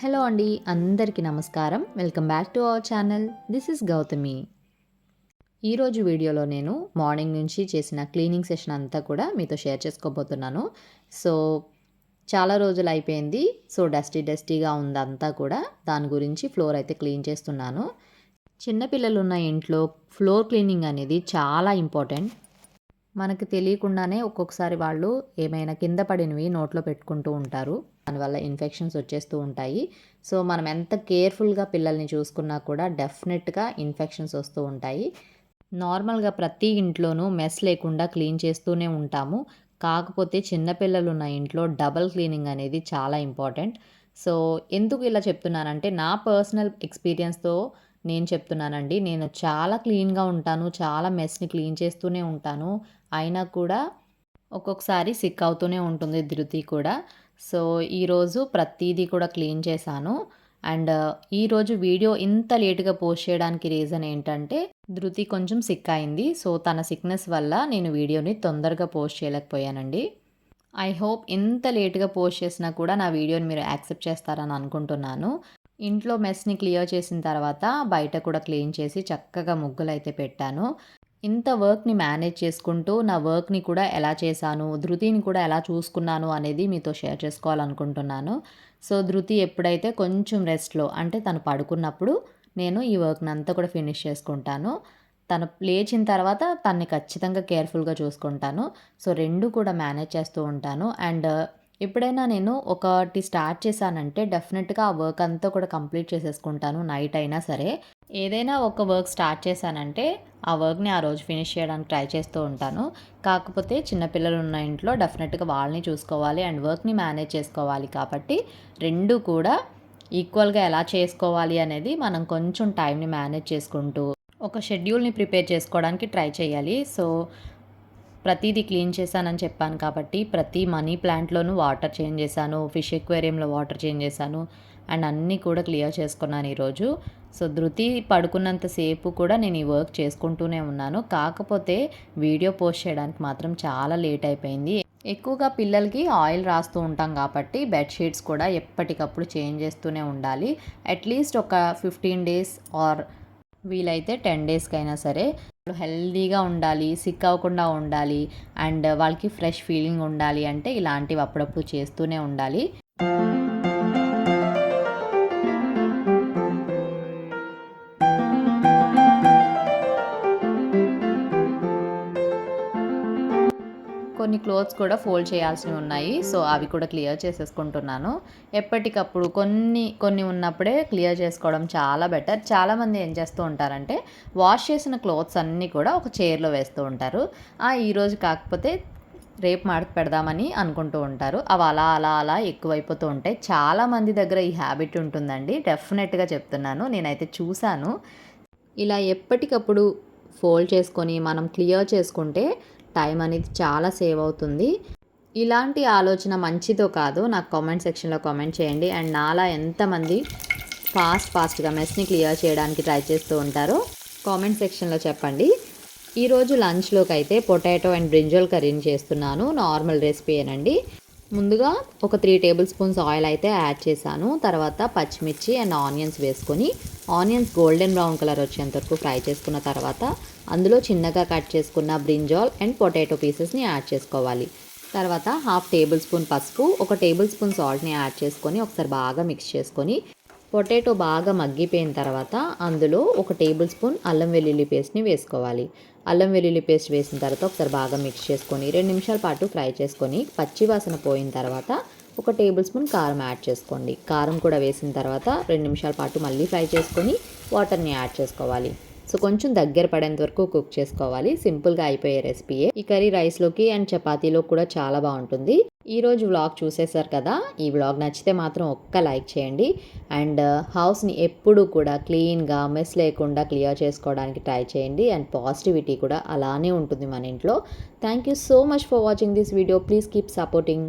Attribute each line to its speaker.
Speaker 1: Hello అండి అందరికీ నమస్కారం. Welcome back to our channel. This is Gautami. ఈరోజు వీడియోలో నేను మార్నింగ్ నుంచి చేసిన క్లీనింగ్ సెషన్ అంతా కూడా మీతో షేర్ చేసుకోబోతున్నాను. సో చాలా రోజులు అయిపోయింది. సో డస్టీ డస్టీగా ఉందంతా కూడా దాని గురించి ఫ్లోర్ అయితే క్లీన్ చేస్తున్నాను. చిన్నపిల్లలు ఉన్న ఇంట్లో ఫ్లోర్ క్లీనింగ్ అనేది చాలా ఇంపార్టెంట్. మనకు తెలియకుండానే ఒక్కొక్కసారి వాళ్ళు ఏమైనా కింద పడినవి నోట్లో పెట్టుకుంటూ ఉంటారు. దానివల్ల ఇన్ఫెక్షన్స్ వచ్చేస్తూ ఉంటాయి. సో మనం ఎంత కేర్ఫుల్గా పిల్లల్ని చూసుకున్నా కూడా డెఫినెట్గా ఇన్ఫెక్షన్స్ వస్తూ ఉంటాయి. నార్మల్గా ప్రతి ఇంట్లోనూ మెస్ లేకుండా క్లీన్ చేస్తూనే ఉంటాము. కాకపోతే చిన్నపిల్లలు ఉన్న ఇంట్లో డబల్ క్లీనింగ్ అనేది చాలా ఇంపార్టెంట్ సో ఎందుకు ఇలా చెప్తున్నానంటే నా పర్సనల్ ఎక్స్పీరియన్స్తో నేను చెప్తున్నానండి. నేను చాలా క్లీన్గా ఉంటాను. చాలా మెస్ని క్లీన్ చేస్తూనే ఉంటాను. అయినా కూడా ఒక్కొక్కసారి సిక్ అవుతూనే ఉంటుంది ధృతి కూడా. సో ఈరోజు ప్రతిదీ కూడా క్లీన్ చేశాను. అండ్ ఈరోజు వీడియో ఇంత లేటుగా పోస్ట్ చేయడానికి రీజన్ ఏంటంటే ధృతి కొంచెం సిక్ అయింది. సో తన సిక్నెస్ వల్ల నేను వీడియోని తొందరగా పోస్ట్ చేయలేకపోయానండి. ఐ హోప్ ఇంత లేటుగా పోస్ట్ చేసినా కూడా నా వీడియోని మీరు యాక్సెప్ట్ చేస్తారని అనుకుంటున్నాను. ఇంట్లో మెస్ని క్లియర్ చేసిన తర్వాత బయట కూడా క్లీన్ చేసి చక్కగా ముగ్గులు అయితే పెట్టాను. ఇంత వర్క్ని మేనేజ్ చేసుకుంటూ నా వర్క్ని కూడా ఎలా చేశాను ధృతిని కూడా ఎలా చూసుకున్నాను అనేది మీతో షేర్ చేసుకోవాలనుకుంటున్నాను. సో ధృతి ఎప్పుడైతే కొంచెం రెస్ట్లో అంటే తను పడుకున్నప్పుడు నేను ఈ వర్క్ని అంతా కూడా ఫినిష్ చేసుకుంటాను. తను లేచిన తర్వాత తన్ని ఖచ్చితంగా కేర్ఫుల్గా చూసుకుంటాను. సో రెండు కూడా మేనేజ్ చేస్తూ ఉంటాను. అండ్ ఎప్పుడైనా నేను ఒకటి స్టార్ట్ చేశానంటే డెఫినెట్గా ఆ వర్క్ అంతా కూడా కంప్లీట్ చేసేసుకుంటాను నైట్ అయినా సరే. ఏదైనా ఒక వర్క్ స్టార్ట్ చేశానంటే ఆ వర్క్ని ఆ రోజు ఫినిష్ చేయడానికి ట్రై చేస్తూ ఉంటాను. కాకపోతే చిన్నపిల్లలు ఉన్న ఇంట్లో డెఫినెట్గా వాళ్ళని చూసుకోవాలి అండ్ వర్క్ని మేనేజ్ చేసుకోవాలి కాబట్టి రెండు కూడా ఈక్వల్గా ఎలా చేసుకోవాలి అనేది మనం కొంచెం టైంని మేనేజ్ చేసుకుంటూ ఒక షెడ్యూల్ని ప్రిపేర్ చేసుకోవడానికి ట్రై చేయాలి. సో ప్రతిదీ క్లీన్ చేశానని చెప్పాను కాబట్టి ప్రతి మనీ ప్లాంట్లోనూ వాటర్ చేంజ్ చేశాను ఫిష్ ఎక్వేరియంలో వాటర్ చేంజ్ చేశాను అండ్ అన్నీ కూడా క్లియర్ చేసుకున్నాను ఈరోజు. సో ధృతి పడుకున్నంతసేపు కూడా నేను ఈ వర్క్ చేసుకుంటూనే ఉన్నాను. కాకపోతే వీడియో పోస్ట్ చేయడానికి మాత్రం చాలా లేట్ అయిపోయింది. ఎక్కువగా పిల్లలకి ఆయిల్ రాస్తూ ఉంటాం కాబట్టి బెడ్షీట్స్ కూడా ఎప్పటికప్పుడు చేంజ్ చేస్తూనే ఉండాలి. అట్లీస్ట్ ఒక ఫిఫ్టీన్ డేస్ ఆర్ వీలైతే టెన్ డేస్కైనా సరే హెల్దీగా ఉండాలి సిక్ అవ్వకుండా ఉండాలి అండ్ వాళ్ళకి ఫ్రెష్ ఫీలింగ్ ఉండాలి అంటే ఇలాంటివి అప్పుడప్పుడు చేస్తూనే ఉండాలి. కొన్ని క్లోత్స్ కూడా ఫోల్డ్ చేయాల్సినవి ఉన్నాయి. సో అవి కూడా క్లియర్ చేసేసుకుంటున్నాను. ఎప్పటికప్పుడు కొన్ని కొన్ని ఉన్నప్పుడే క్లియర్ చేసుకోవడం చాలా బెటర్. చాలామంది ఏం చేస్తూ ఉంటారంటే వాష్ చేసిన క్లోత్స్ అన్నీ కూడా ఒక చైర్లో వేస్తూ ఉంటారు. ఈరోజు కాకపోతే రేపు మడత పెడదామని అనుకుంటూ ఉంటారు. అవి అలా అలా అలా ఎక్కువైపోతూ ఉంటాయి. చాలామంది దగ్గర ఈ హ్యాబిట్ ఉంటుందండి. డెఫినెట్గా చెప్తున్నాను. నేనైతే చూశాను. ఇలా ఎప్పటికప్పుడు ఫోల్డ్ చేసుకొని మనం క్లియర్ చేసుకుంటే టైం అనేది చాలా సేవ్ అవుతుంది. ఇలాంటి ఆలోచన మంచిదో కాదు నాకు కామెంట్ సెక్షన్లో కామెంట్ చేయండి. అండ్ నాలా ఎంతమంది ఫాస్ట్ ఫాస్ట్గా మెస్ని క్లియర్ చేయడానికి ట్రై చేస్తూ ఉంటారో కామెంట్ సెక్షన్లో చెప్పండి. ఈరోజు లంచ్లోకి అయితే పొటాటో అండ్ బ్రింజల్ కర్రీని చేస్తున్నాను. నార్మల్ రెసిపీ ఏనండి. ముందుగా ఒక త్రీ టేబుల్ స్పూన్స్ ఆయిల్ అయితే యాడ్ చేశాను. తర్వాత పచ్చిమిర్చి అండ్ ఆనియన్స్ వేసుకొని ఆనియన్స్ గోల్డెన్ బ్రౌన్ కలర్ వచ్చేంత వరకు ఫ్రై చేసుకున్న తర్వాత అందులో చిన్నగా కట్ చేసుకున్న బ్రింజాల్ అండ్ పొటాటో పీసెస్ని యాడ్ చేసుకోవాలి. తర్వాత హాఫ్ టేబుల్ స్పూన్ పసుపు ఒక టేబుల్ స్పూన్ సాల్ట్ని యాడ్ చేసుకొని ఒకసారి బాగా మిక్స్ చేసుకొని పొటాటో బాగా మగ్గిపోయిన తర్వాత అందులో ఒక టేబుల్ స్పూన్ అల్లం వెల్లుల్లి పేస్ట్ని వేసుకోవాలి. అల్లం వెల్లుల్లి పేస్ట్ వేసిన తర్వాత ఒకసారి బాగా మిక్స్ చేసుకొని రెండు నిమిషాల పాటు ఫ్రై చేసుకొని పచ్చి వాసన పోయిన తర్వాత ఒక టేబుల్ స్పూన్ కారం యాడ్ చేసుకోండి. కారం కూడా వేసిన తర్వాత రెండు నిమిషాల పాటు మళ్ళీ ఫ్రై చేసుకొని వాటర్ని యాడ్ చేసుకోవాలి. సో కొంచెం దగ్గర పడేంత వరకు కుక్ చేసుకోవాలి. సింపుల్గా అయిపోయే రెసిపీయే. ఈ కర్రీ రైస్లోకి అండ్ చపాతీలో కూడా చాలా బాగుంటుంది. ఈరోజు వ్లాగ్ చూసేశారు కదా? ఈ వ్లాగ్ నచ్చితే మాత్రం ఒక్క లైక్ చేయండి. అండ్ uh, హౌస్ని ఎప్పుడు కూడా క్లీన్గా మెస్ లేకుండా క్లియర్ చేసుకోవడానికి ట్రై చేయండి. అండ్ పాజిటివిటీ కూడా అలానే ఉంటుంది మన ఇంట్లో. Thank you so much for watching this video. Please keep supporting.